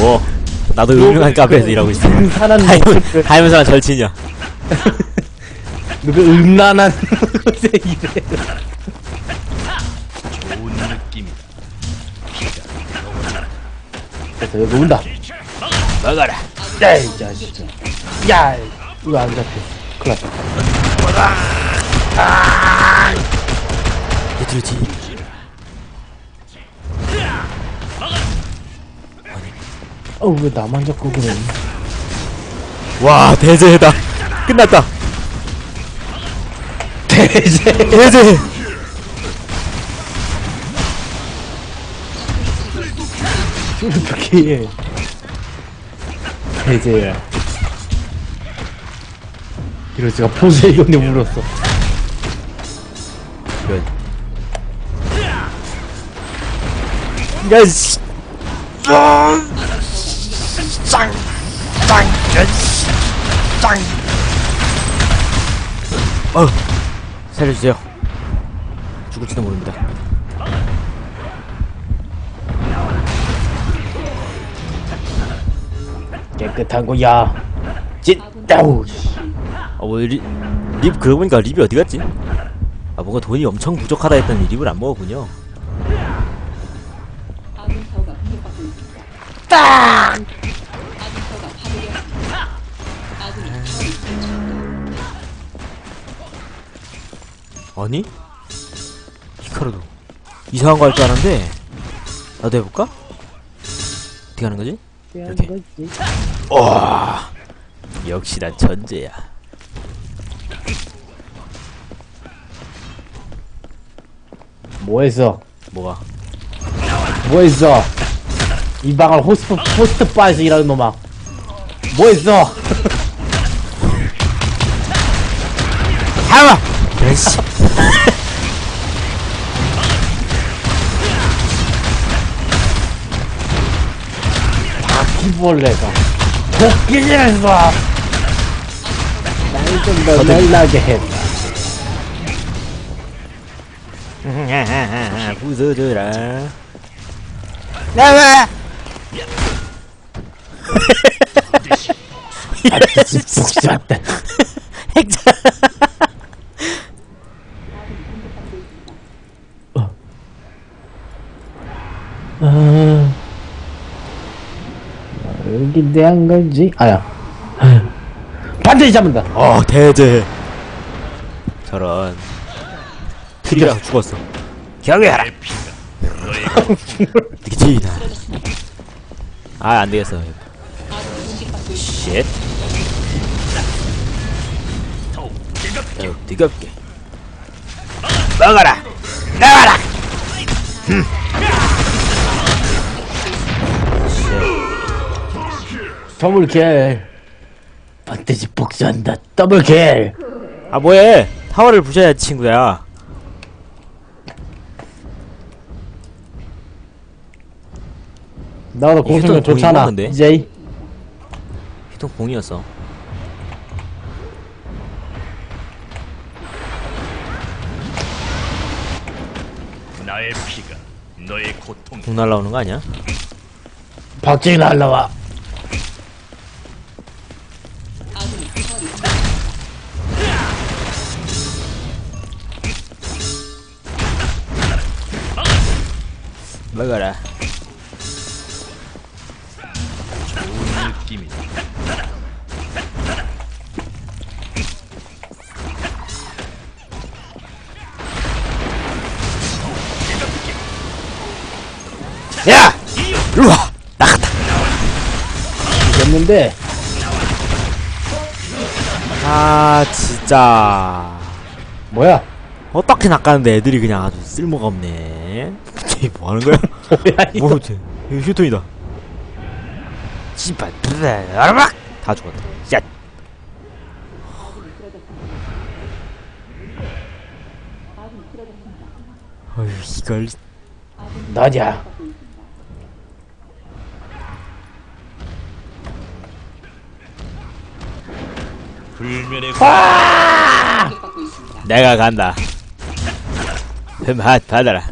뭐 나도 유명한 카페에서 일하고 있어. 음산한 하이문 모습을 하이문사랑 절친이야 누구 음란한 곳에. 이래 좋은 느낌이다. 그래서 여기 온다. 먹어라. 야 이 자식아. 야 이거 안 잡혀. 큰일 났다. 그렇지 어우 왜 나만 잡고 그래 와 대제다. 끝났다. 대제. 대제. 어떻게 해? 대제야 이러지가 포세이건이 물었어 good 야씨 어 살려주세요. 죽을지도 모릅니다. 깨끗한 거야. 찐따우 어뭐 립 그러고 보니까 립이 어디 갔지? 아 뭔가 돈이 엄청 부족하다 했더니 립을 안 먹었군요 아니? 히카루도. 이상한 거 할 줄 아는데? 나도 해볼까? 어떻게 하는 거지? 이렇게. 와. 역시 난 천재야. 뭐 했어? 뭐가? 뭐 했어? 이 방을 호스트 호스트 바에서 일하는 놈아. 뭐 했어? 하마 야씨 바퀴벌레가. 토끼에서. 날좀 더 날라게 했다 부숴줘라. 나와! 복수한다 핵자 아, 여 기 대한 건지 아야. 반드시 잡는다. 어 대제. 저런. 트리가 죽었어. 경외하라. 내 피가 지나 아 안되겠어. 쉣. 더욱 뜨겁게. 먹어라. 나와라 더블 킬 반드시 복수한다. 더블 킬 아 뭐해? 타워를 부셔야 친구야. 나도 공수면 또 좋잖아 공인가, 근데? 이제. 히통 공이었어. 나의 피가 너의 고통 공 날라오는 거 아니야? 박정희 날라와 됐는데. 아 진짜. 뭐야? 어떻게 낚았는데 애들이 그냥 아주 쓸모가 없네. 쟤 뭐하는 거야? 뭐야 이거? 뭐 쟤, 이거 휴톤이다. 씨발 아라박! 다 죽었다. 야! 어휴 이걸. 너냐 불면의 내가 간다 흠핫 받아라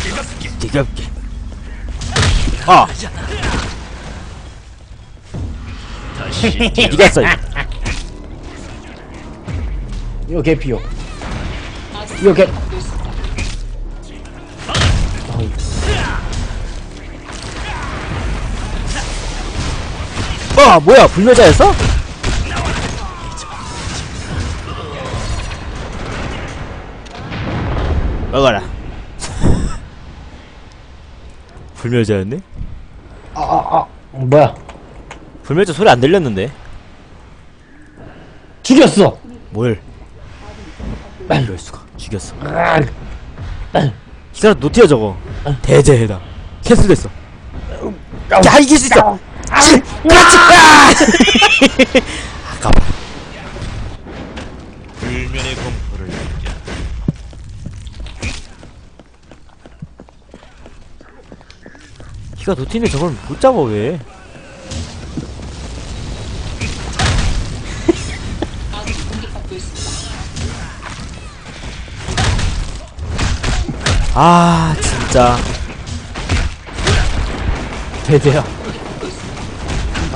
뜨겁게 뜨겁게 아 다시 태어 이겼어. 이거 개피요. 이거 개. 어 뭐야 불멸자였어? 먹어라 불멸자였네? 아, 아, 아. 뭐야? 불멸자 소리 안 들렸는데 죽였어. 뭘 이럴 수가 죽였어 아, 이 사람 노티야 저거 대재해다 캔슬됐어 야 이길 수 있어 지- 그렇지. 아까워 불면의 공포를 느껴. 키가 노티인데 저걸 못 잡아 왜? 아 진짜. 대대야.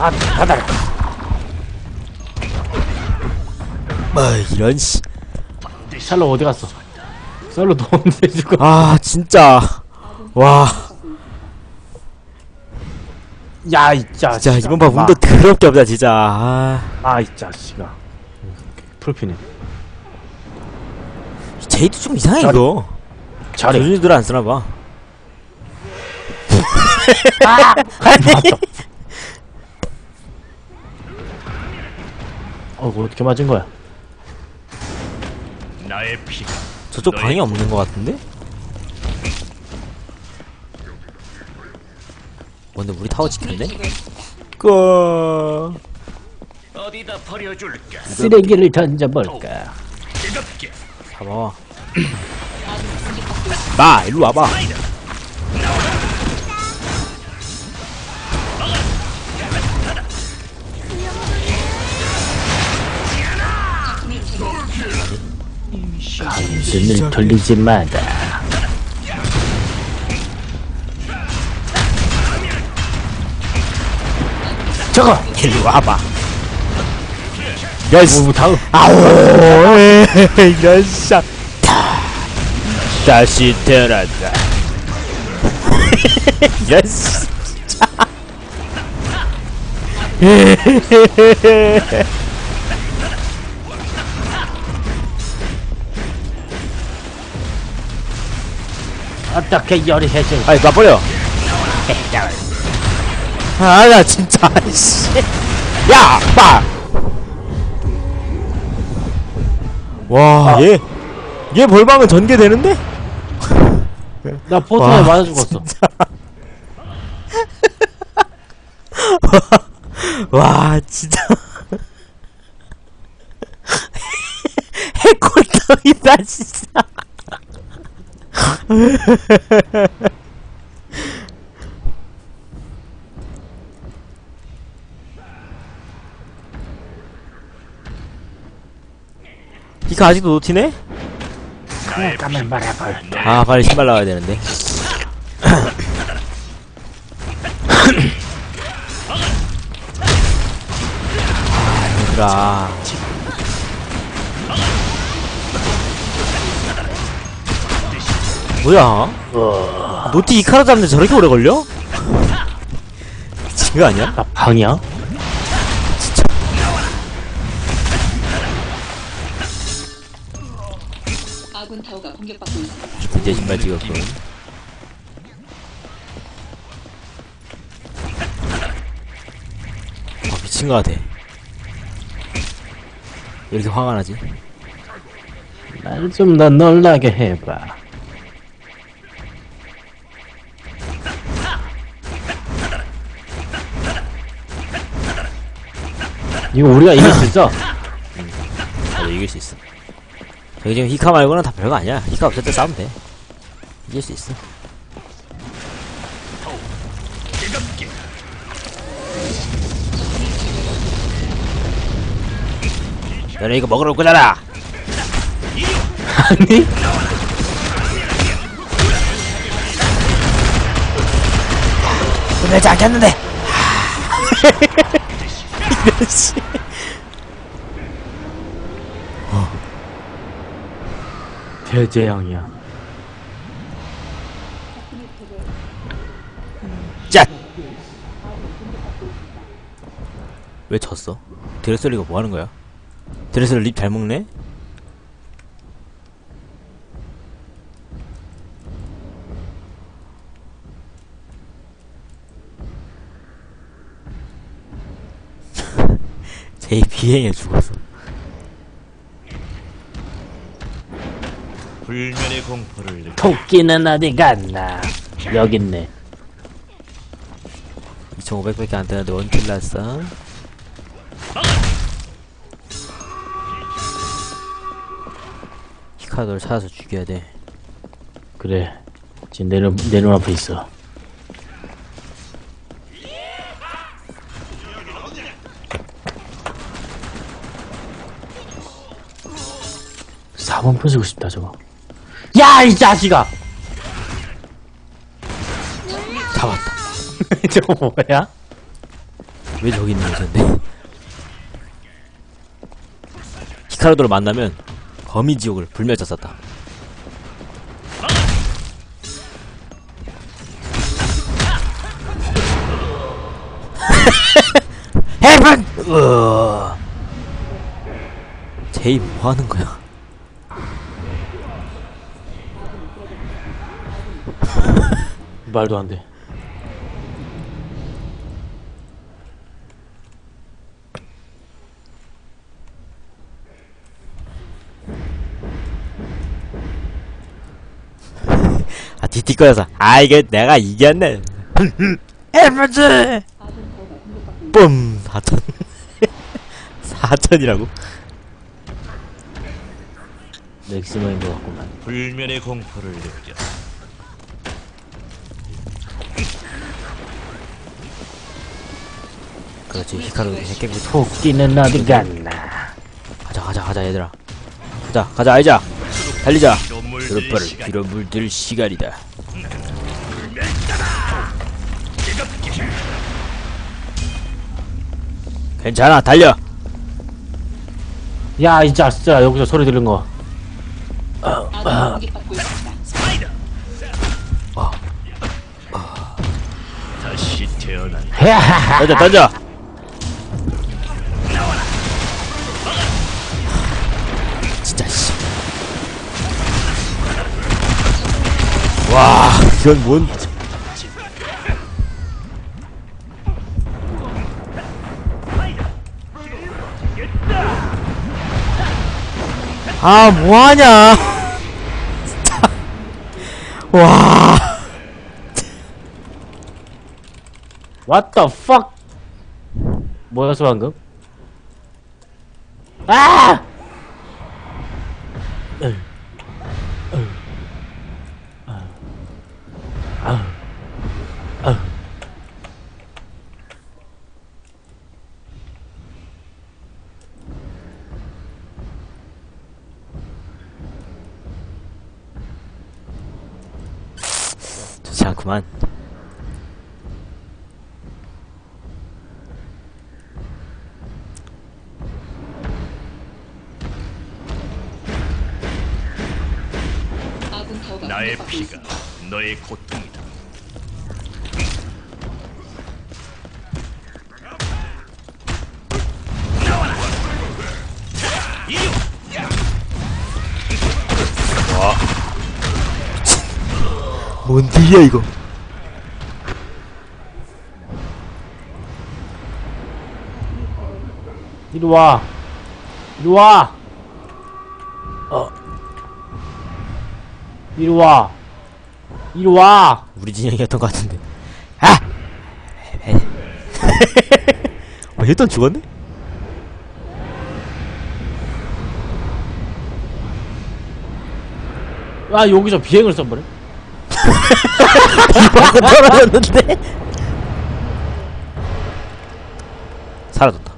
아, 받아라. 뭐 이런 씨 샬롯 어디 갔어? 샬롯 너 언제 죽어? 아 진짜 와 야, 이 자식. 진짜 이번 판 운도 더럽게 없다 진짜 아 아, 이 자식아. 풀피네. 제이도 좀 이상해 잘해. 이거 잘해. 조준이들 안 쓰나봐 어, 이거 어떻게 맞은 거야? 나의 피가 저쪽 방이 없는 것 같은데? 뭔데 우리 타워 지키는데? 끄 어디다 버려줄까 쓰레기를 던져볼까? 뜨겁게 잡아와 나 일로 와봐 눈을 돌리지 마라. 저거! 일로 와봐 야이씨 뭐, 다음. 아오 샷 다시 태어난다 이런 어떻게 요리해줄 아니 놔버려 아나 진짜 씨. 야! 빠! 와, 얘, 얘 벌방은 전개되는데? 나 포토에 와, 맞아 죽었어. 와, 진짜이다, 진짜. 이거 아직도 노티네? 나의 가만 말아볼. 아, 빨리 신발 나와야 되는데. 아, 얘들아. 뭐야? 노티 이카라 잡는데 저렇게 오래 걸려? 미친 거 아니야? 나 방이야? 아군 타워가 공격받고 있습니다. 드디어 신발 찍었군. 아, 미친 거 같아. 왜 이렇게 화가 나지? 날 좀 더 놀라게 해봐. 이거 우리가 이길 수 있어? 나도 이길 수 있어. 저기 지금 히카 말고는 다 별거 아니야. 히카 없을 때 싸우면 돼. 이길 수 있어. 너네 이거 먹으러 올 거잖아. 아니? 되지 않겠는데 씨 대재앙이야. 짠! 왜 졌어? 드레슬리가 뭐 하는 거야? 드레슬리 립 잘 먹네? 제이 비행에 죽었어. 불면의 공포를 느껴 토끼는 어디 갔나? 여기 있네. 2500밖에 안 되는데 원킬 났어. 히카도를 찾아서 죽여야 돼. 그래. 지금 내, 눈- 내 눈 앞에 있어. 사번 부수고 싶다, 저거. 야, 이 자식아! 잡았다. 저거 뭐야? 왜 저기 있는 거던데? 히카르도를 만나면 거미지옥을 불멸자 썼다. 헤븐! 제이 뭐 하는 거야? 말도 안 돼. 아, 디티꺼여서. 아, 이게 내가 이겼네. 헤븐즈! 뿜! 4천. 4천이라고? 맥시머인 것 같구만. 불면의 공포를 느껴 그렇지, 히카르도 새끼고 토끼는 어디 갔나? 가자 가자 가자 얘들아 가자 가자 알자 달리자 드롭바를 뒤로 물들 시간이다 괜찮아 달려 야, 이 자식아, 여기서 소리 들은 거. 아군이 공격받고 있습니다. 다시 태어난 던져 던져 이건 뭔 아, 뭐하냐? 와. What the fuck? 뭐였어, 방금? 아! 좋지 않구만. 나의 피가. 너의 고통 뭔 딜이야, 이거? 이리 와. 이리 와. 어. 이리 와. 이리 와. 우리 진영이었던 것 같은데. 아! 어, 일단 죽었네? 아, 여기서 비행을 써버려? 방금 떨어졌는데? 사라졌다.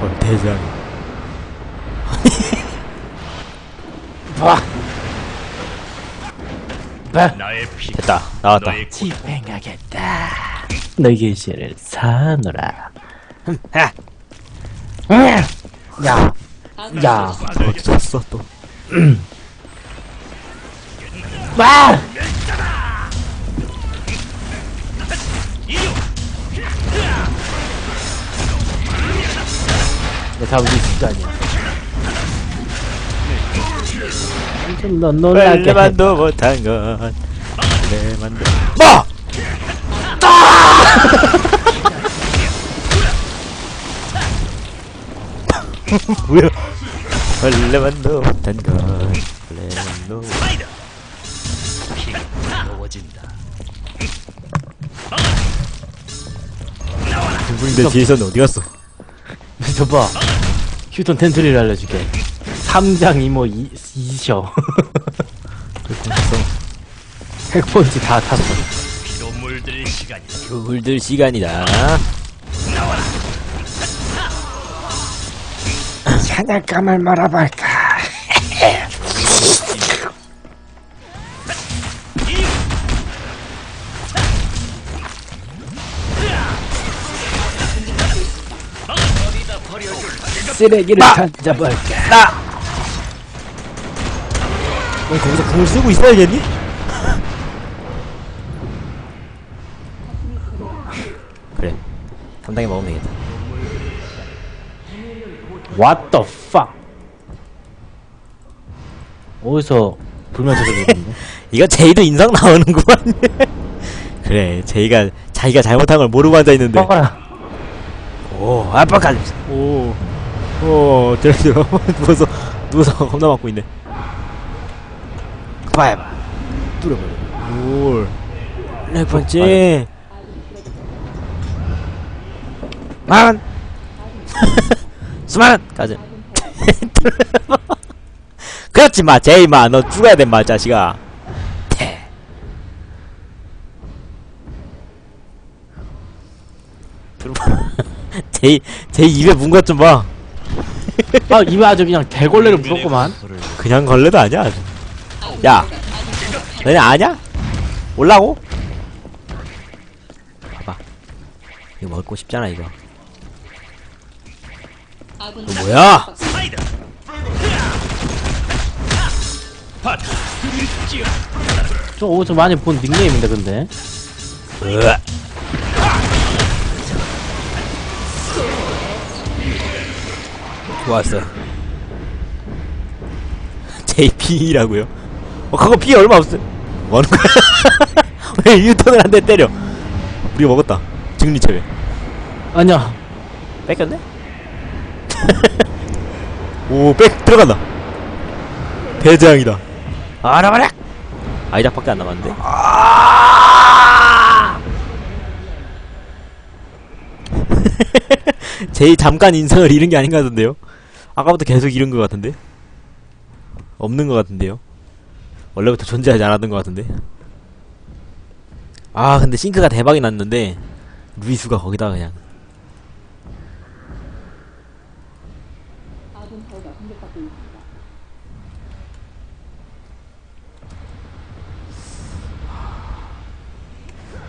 헐, 대장. 봐. 나의 피 됐다 나왔다 너의 고 집행하겠다. 너희 죄를 사노라. 야 야, 야. 쓰러졌습니다. 졌어 또 와! 내 잡을 수 있을 거 아니야. 좀 너, 놀라게. 원래만도 못한 건 원래만도 뭐! 뭐야 원래만도 못한 건 분분인데 뒤에서는 어디 갔어 저 봐. 휴ton 텐트리를 알려줄게. 3장 이모 이, 이셔. 핵펀치 다 탔어. 피로 물들 시간이다 그물들 시간이다 사냥감을 말아볼까. 쓰레기를 던져볼까. 너 거기서 궁을 쓰고 있어야겠니? 그래 담당해 먹으면 되겠다 What the fuck? 어디서 불면 저소리 있는데? 이거 제이도 인상 나오는구만 그래 제이가 자기가 잘못한 걸 모르고 앉아있는데. 오 아빠까지 오 오 저기로 누워서 누워서 겁나 맞고 있네. 봐봐 뚫어버려. 올 렉펀치 만 수만 가자. 그렇지 마 제이 마 너 죽어야 돼 마 자식아. 제이 제이 입에 문 것 좀 봐 아, 입에 아주 그냥 대걸레를 물었구만. 코를 그냥 걸레도 아니야 아주. 야 너네 아냐? 올라고? 봐봐 이거 먹고 싶잖아 이거 이거 뭐야? 저 어디서 많이 본 닉네임인데, 근데. 으아. 좋았어 JP라고요? 어 그거 피 얼마 없어 뭐하는 거야? 왜 유턴을 한 대 때려 우리가 먹었다 증리 체외 아니야. 뺏겼네? 오, 백 들어간다. 대재앙이다. 알아봐라. 아이작밖에 안 남았는데. 제이 잠깐 인성을 잃은 게 아닌가 하던데요. 아까부터 계속 잃은 것 같은데. 없는 것 같은데요. 원래부터 존재하지 않았던 것 같은데. 아, 근데 싱크가 대박이 났는데 루이수가 거기다 그냥.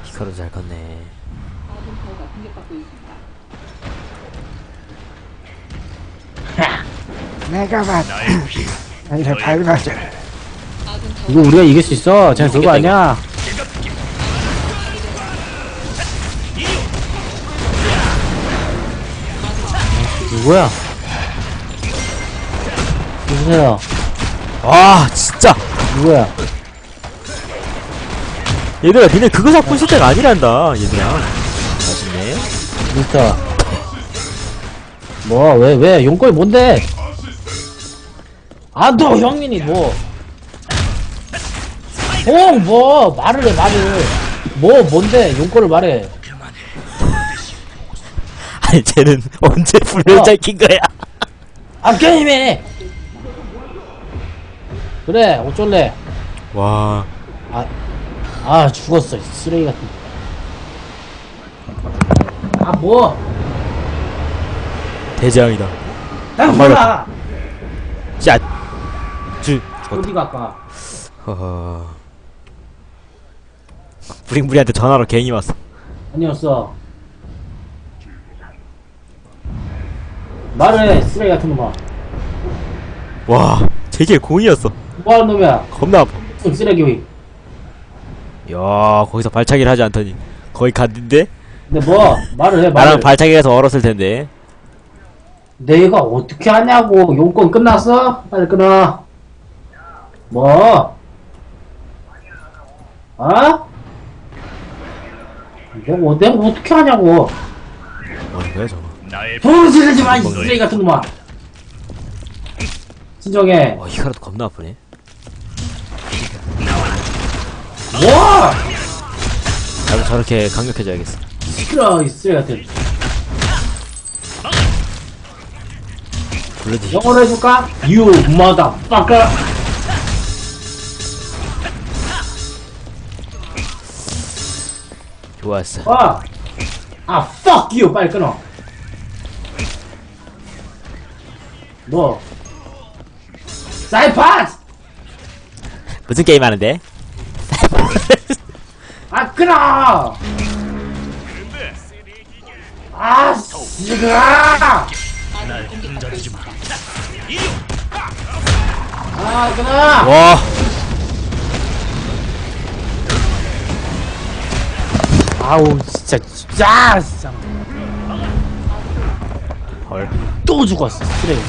피카로 잘 컸네. 아니라 밟아줘. 아군 타워 이거 우리가 이길 수 있어. 쟤 그거 아니야. 누구야? 누구세요? 와, 진짜. 누구야? 얘들아, 니네 그거 잡고 있을 때가 아니란다, 얘들아. 맛있네. 미스터. 뭐, 왜, 왜? 용거이 뭔데? 아, 너 형민이 뭐. 형, 뭐, 말을 해, 말을. 뭐, 뭔데? 용거를 말해. 아니, 쟤는 언제 불을 어. 밝힌 거야? 아, 게임해! 그래, 어쩔래? 와, 아, 아, 죽었어, 이 쓰레기 같은. 아, 뭐? 대재앙이다. 난 몰라! 야. 어디 갈까? 허허. 부링부리한테 전화로 괜히 왔어. 아니었어. 말해, 쓰레기 같은 놈아. 와, 되게 공이었어. 뭐 하는 놈이야? 겁나 아파. 좀 쓰레기. 야, 거기서 발차기를 하지 않더니 거의 갔는데 근데 뭐, 말을 해, 말을. 나랑 발차기해서 얼었을 텐데. 내가 어떻게 하냐고. 용건 끝났어? 빨리 끊어. 뭐? 어? 내가, 뭐- 내가 어떻게 하냐고. 뭐는 거야 저거? 나의 돈 지르지 마, 이뭔 거야? 쓰레기 같은 놈아. 진정해. 와, 이카라도 겁나 아프네. 뭐! 나도 저렇게 강력해져야겠어. 시끄러, 이 쓰레기 같은. 블러디. 영어로 해줄까? You motherfucker. 좋았어. 어. 아, fuck you. 빨리 끊어. 뭐? 사이파스! 무슨 게임 하는데? 아, 끊어! 아, 마. 아, 끊어! 와, 아우, 진짜, 진짜, 진짜. 헐. 또 죽었어, 쓰레기.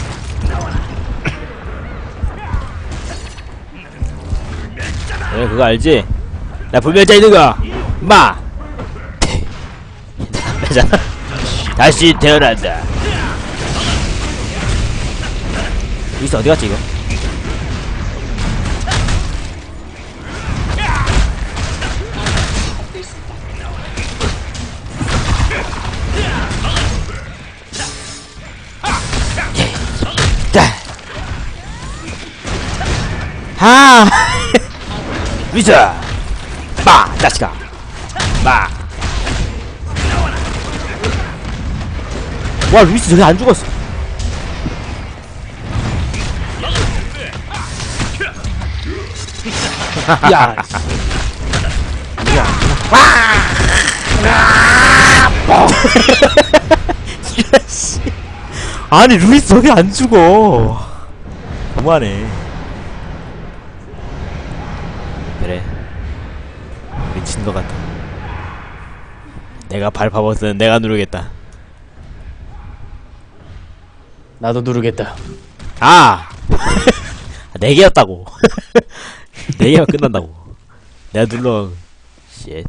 너 그거 알지? 나 불멸자 있는 거. 마. 담배잖아. 다시 태어난다. 루이스 어디 갔지 이거? 하. 루이스. 마. 자식아. 마. 와 루이스 저기 안 죽었어. 야, 씨. 아니 루이스 저기 안 죽어 너무하네 그래 미친 것 같아. 내가 발파버스는 내가 누르겠다. 나도 누르겠다. 아! 네 개였다고. 네 개면 끝난다고. 내가 눌러. 쉣